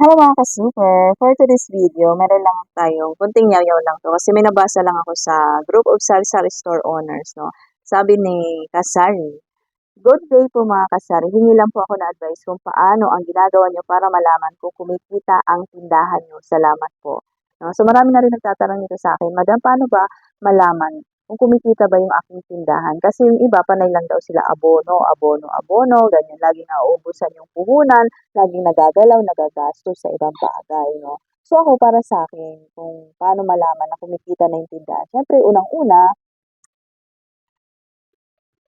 Hello mga ka-super! For today's video, meron lang tayong kunting yaw lang to kasi may nabasa lang ako sa group of sari-sari store owners. No? Sabi ni Kasari, Good day po mga kasari. Hingi lang po ako na advice kung paano ang ginagawa nyo para malaman kung kumikita ang tindahan nyo. Salamat po. No? So marami na rin nagtatanong nito sa akin, Madam, paano ba malaman kung kumikita ba yung aking tindahan? Kasi yung iba, panay lang daw sila abono, abono, abono, ganyan. Laging nauubusan yung puhunan, laging nagagalaw, nagagastos sa ibang bagay. No? So ako, para sa akin, kung paano malaman na kumikita na yung tindahan. Siyempre, unang-una,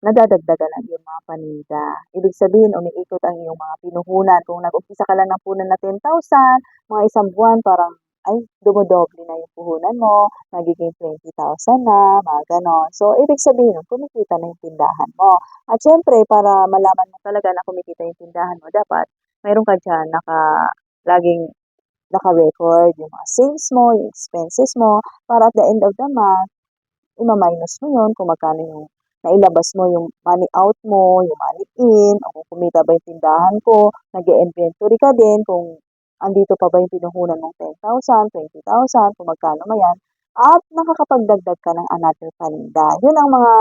nadadagdagan ang iyong mga paninda. Ibig sabihin, umiikot ang iyong mga pinuhunan. Kung nag-umpisa ka lang ng punan na 10,000, mga isang buwan, parang, ay, dumodoble na yung puhunan mo, nagiging 20,000 na, mga ganon. So, ibig sabihin, kumikita na yung tindahan mo. At syempre, para malaman mo talaga na kumikita yung tindahan mo, dapat mayroon ka dyan naka, laging naka-record yung mga sales mo, yung expenses mo, para at the end of the month, ima-minus mo yun kung magkano yung nailabas mo yung money out mo, yung money in, o kung kumita ba yung tindahan ko, nag inventory ka din, kung andito pa ba yung pinuhunan mong 10,000, 20,000, kung magkano man yan, at nakakapagdagdag ka ng another paninda. Yun ang mga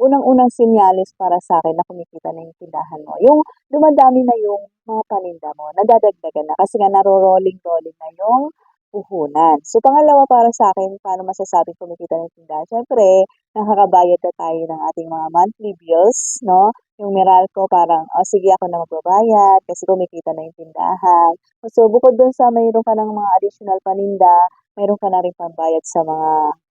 unang-unang sinyalis para sa akin na kumikita na yung tindahan mo. Yung dumadami na yung mga paninda mo, nadadagdagan na kasi nga naro-rolling-rolling na yung puhunan. So, pangalawa para sa akin, paano masasabing kumikita ng tindahan? Siyempre, nakakabayad na tayo ng ating mga monthly bills, no? Yung Meralco, parang, oh, sige ako na magbabayad kasi kumikita na yung tindahan. So, bukod dun sa mayroon ka ng mga additional paninda, mayroon ka na rin pambayad sa mga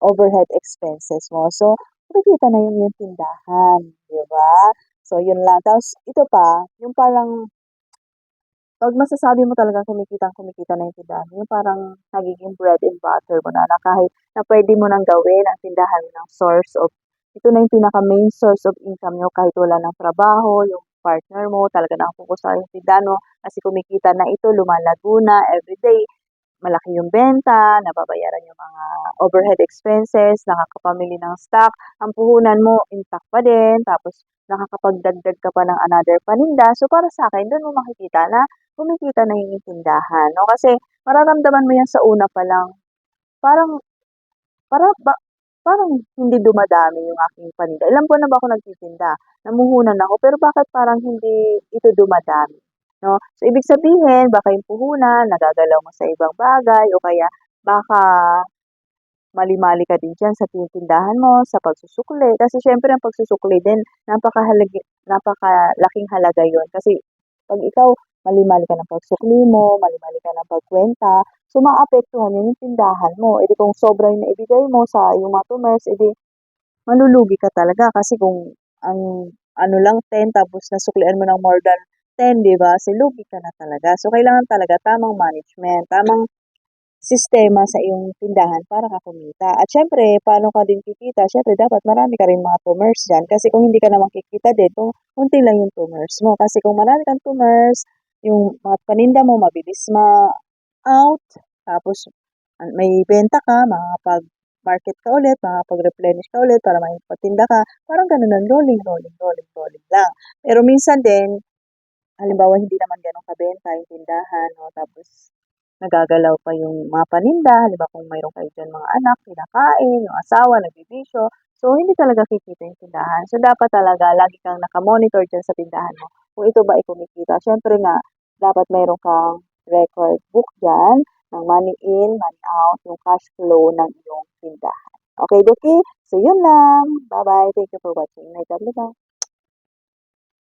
overhead expenses mo. So, kumikita na yung yung tindahan, di ba? So, yun lang. Tapos, ito pa, yung parang 'Pag masasabi mo talagang kumikitang-kumikita na yung tindahan yung parang nagiging bread and butter mo na, na kahit na pwede mo nang gawin ang tindahan mo ng source of ito na yung pinaka-main source of income niyo kahit wala ng trabaho, yung partner mo talaga nakafokus sa yung tindahan mo. Kasi kumikita na ito, lumalago na everyday, malaki yung benta, nababayaran yung mga overhead expenses, nakakapamili ng stock, ang puhunan mo intact pa din, tapos nakakapagdagdag ka pa ng another paninda. So, para sa akin, doon mo makikita na kumikita na yung tindahan, no? Kasi mararamdaman mo yan sa una pa lang, parang, para ba, parang hindi dumadami yung aking paninda. Ilang buwan na ba ako nagtitinda? Namuhunan ako, pero bakit parang hindi ito dumadami? No? So, ibig sabihin, baka yung puhunan, nagagalaw mo sa ibang bagay, o kaya baka mali-mali ka din dyan sa tindahan mo, sa pagsusukli. Kasi syempre ang pagsusukli din, napakahalagi, napakalaking halaga yon Kasi pag ikaw mali-mali ka ng pagsukli mo, mali-mali ka ng pagkwenta, so maapektuhan yun yung tindahan mo. E di kung sobra yung naibigay mo sa yung mga tumers, e di malulugi ka talaga kasi kung ang ano lang 10 tapos nasuklian mo ng more than 10, di ba? So lugi ka na talaga. So kailangan talaga tamang management, tamang sistema sa iyong tindahan para ka kumita. At syempre, paano ka din kikita? Syempre, dapat marami ka rin mga tumers dyan. Kasi kung hindi ka naman kikita din, kung unti lang yung tumers mo. Kasi kung marami kang tumers, yung mga paninda mo mabilis ma-out, tapos may benta ka, makakapag-market ka ulit, makakapag-replenish ka ulit para may patinda ka. Parang ganun lang, rolling, rolling, rolling, rolling lang. Pero minsan din, halimbawa hindi naman ganun kabenta yung tindahan, no? tapos nagagalaw pa yung mga paninda, halimbawa kung mayroon kayo dyan mga anak, kinakain, yung asawa, nagbibisyo, so hindi talaga kikita yung tindahan. So dapat talaga, lagi kang nakamonitor dyan sa tindahan mo, kung ito ba ay kumikita. Siyempre nga, dapat mayroon kang record book dyan ng money in, money out, yung cash flow ng iyong tindahan. Okay, Doki? So, yun lang. Bye-bye. Thank you for watching. Night,